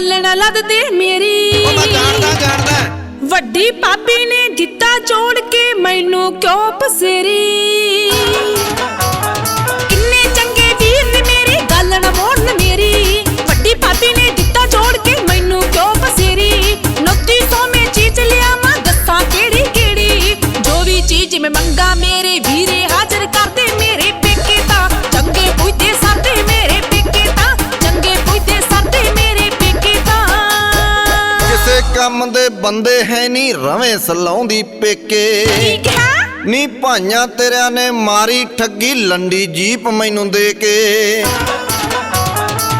ਨਾ ਲੱਦਦੇ ਮੇਰੀ। ਉਹ ਮੈਂ ਜਾਣਦਾ ਜਾਣਦਾ। ਵੱਡੀ ਭਾਬੀ ਨੇ ਦਿੱਤਾ ਜੋੜ ਕੇ ਮੈਨੂੰ ਕਿਉਂ ਪਸੇਰੀ? ਕਿੰਨੇ ਚੰਗੇ ਵੀਰ ਨੇ ਮੇਰੇ ਗੱਲ ਨਾ ਮੋੜਨ ਮੇਰੀ। ਵੱਡੀ ਭਾਬੀ ਨੇ ਦਿੱਤਾ ਜੋੜ ਕੇ ਮੈਨੂੰ ਕਿਉਂ ਪਸੇਰੀ? ਨੋਤੀ ਸੌ ਮੈਂ ਚੀਜ਼ ਲਿਆ ਮੈਂ ਦੱਸਾਂ ਕਿਹੜੀ ਕਿਹੜੀ ਜੋ ਵੀ ਚੀਜ਼ ਮੈਂ ਮੰਗਾ ਮੇਰੇ ਬੰਦੇ ਹੈ ਨਹੀਂ ਰਵੇਂ ਸਲਾਉਂਦੀ ਪੇਕੇ। ਨੀ ਭਾਈਆਂ ਤੇਰਿਆਂ ਨੇ ਮਾਰੀ ਠੱਗੀ ਲੰਡੀ ਜੀਪ ਮੈਨੂੰ ਦੇ ਕੇ।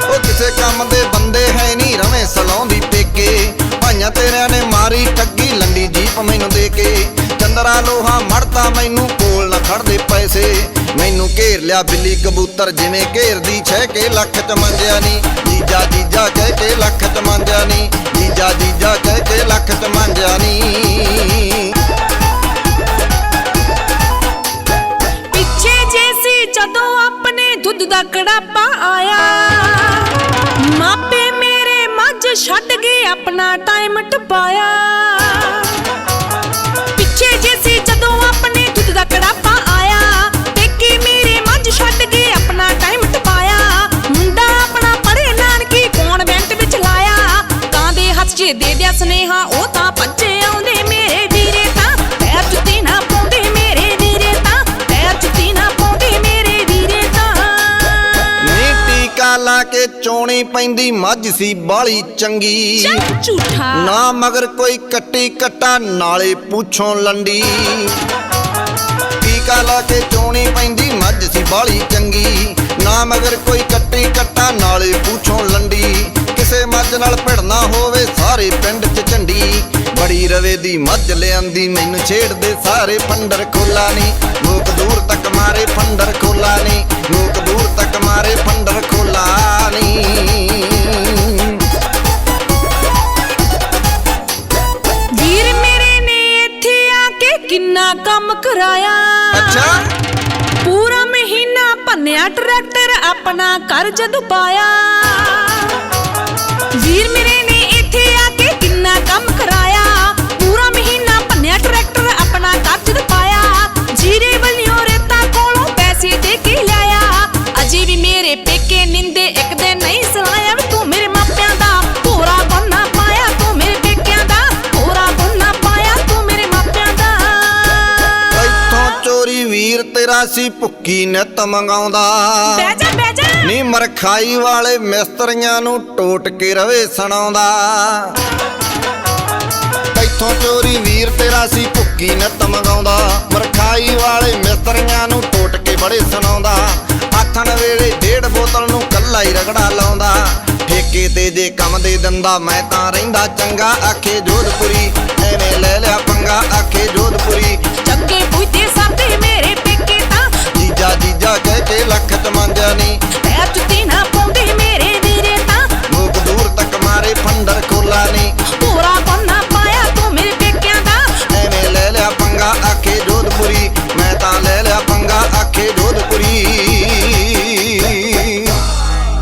ਉਹ ਕਿਸੇ ਕੰਮ ਦੇ ਬੰਦੇ ਹੈ ਨਹੀਂ ਰਵੇਂ ਸਲਾਉਂਦੀ ਪੇਕੇ। ਭਾਈਆਂ ਤੇਰਿਆਂ ਨੇ ਮਾਰੀ ਠੱਗੀ ਲੰਡੀ ਜੀਪ ਮੈਨੂੰ ਦੇ ਕੇ। ਚੰਦਰਾ ਲੋਹਾ ਮੜਤਾ ਮੈਨੂੰ ਕੋਲ ਨਾ ਖੜਦੇ ਪੈਸੇ। ਮੈਨੂੰ ਘੇਰ ਲਿਆ ਬਿੱਲੀ ਕਬੂਤਰ ਜਿਵੇਂ ਘੇਰਦੀ ਛੇ ਕੇ ਲੱਖ ਚ ਮੰਗਿਆ ਨਹੀਂ ਜੀਜਾ ਜੀਜਾ ਕਹਿ ਕੇ ਲੱਖ ਚ ਨਹੀਂ ਜੀਜਾ ਜੀਜਾ ਕਹਿ ਕੇ ਲੱਖ ਚ ਨਹੀਂ ਪਿੱਛੇ ਜੇ ਸੀ ਜਦੋਂ ਆਪਣੇ ਦੁੱਧ ਦਾ ਕੜਾਪਾ ਆਇਆ। ਮਾਪੇ ਮੇਰੇ ਮੱਝ ਛੱਡ ਗਏ ਆਪਣਾ ਟਾਈਮ ਟਪਾਇਆ। ਟੀਕਾ ਲਾ ਕੇ ਚੋਣੀ ਪੈਂਦੀ ਮੱਝ ਸੀ ਬਾਲੀ ਚੰਗੀ। ਝੂਠਾ। ਨਾ ਮਗਰ ਕੋਈ ਕੱਟੀ ਕੱਟਾ ਨਾਲੇ ਪੁੱਛੋਂ ਲੰਡੀ। ਟੀਕਾ ਲਾ ਕੇ ਚੋਣੀ ਪੈਂਦੀ ਮੱਝ ਸੀ ਬਾਲੀ ਚੰਗੀ। ਨਾ ਮਗਰ ਕੋਈ ਕੱਟੀ ਕੱਟਾ ਨਾਲੇ ਪੁੱਛੋਂ ਲੰਡੀ। ਕਿਸੇ ਮੱਝ ਨਾਲ ਭਿੜਨਾ ਹੋਵੇ ਸਾਰੇ ਪਿੰਡ 'ਚ ਝੰਡੀ। ਬੜੀ ਰਵੇ ਦੀ ਮੱਝ ਲਿਆਂਦੀ ਮੈਨੂੰ ਛੇੜਦੇ ਸਾਰੇ ਫੰਡਰ ਖੋਲਾ ਨਹੀਂ ਲੋਕ ਦੂਰ ਤੱਕ ਮਾਰੇ ਫੰਡਰ ਖੋਲਾ ਨਹੀਂ ਲੋਕ ਦੂਰ ਤੱਕ ਮਾਰੇ ਫੰਡਰ ਕੰਮ ਕਰਾਇਆ। ਅੱਛਾ। ਪੂਰਾ ਮਹੀਨਾ ਭੰਨਿਆ ਟਰੈਕਟਰ ਆਪਣਾ ਕਰਜ਼ ਦੁਬਾਇਆ। ਵੀਰ ਮੇਰੇ ਵੀਰ ਤੇਰਾ ਸੀ ਭੁੱਕੀ ਨਿਤ ਮੰਗਾਉਂਦਾ। ਬਹਿ ਜਾ ਬਹਿ ਜਾ। ਨੀ ਮਰਖਾਈ ਵਾਲੇ ਮਿਸਤਰੀਆਂ ਨੂੰ ਟੋਟ ਕੇ ਰਵੇ ਸੁਣਾਉਂਦਾ। ਇੱਥੋਂ ਚੋਰੀ ਵੀਰ ਤੇਰਾ ਸੀ ਭੁੱਕੀ ਨਿਤ ਮੰਗਾਉਂਦਾ। ਮਰਖਾਈ ਵਾਲੇ ਮਿਸਤਰੀਆਂ ਨੂੰ ਟੋਟ ਕੇ ਬੜੇ ਸੁਣਾਉਂਦਾ। ਆਥਣ ਵੇਲੇ ਡੇਢ ਬੋਤਲ ਨੂੰ ਕੱਲਾ ਹੀ ਰਗੜਾ ਲਾਉਂਦਾ। ਠੇਕੇ ਤੇ ਜੇ ਕੰਮ ਦੇ ਦਿੰਦਾ ਮੈਂ ਤਾਂ ਰਹਿੰਦਾ ਚੰਗਾ। ਆਖੇ ਜੋਧਪੁਰੀ ਐਵੇਂ ਲੈ ਲਿਆ ਪੰਗਾ। ਆਖੇ আখে রোদ মুড়ি।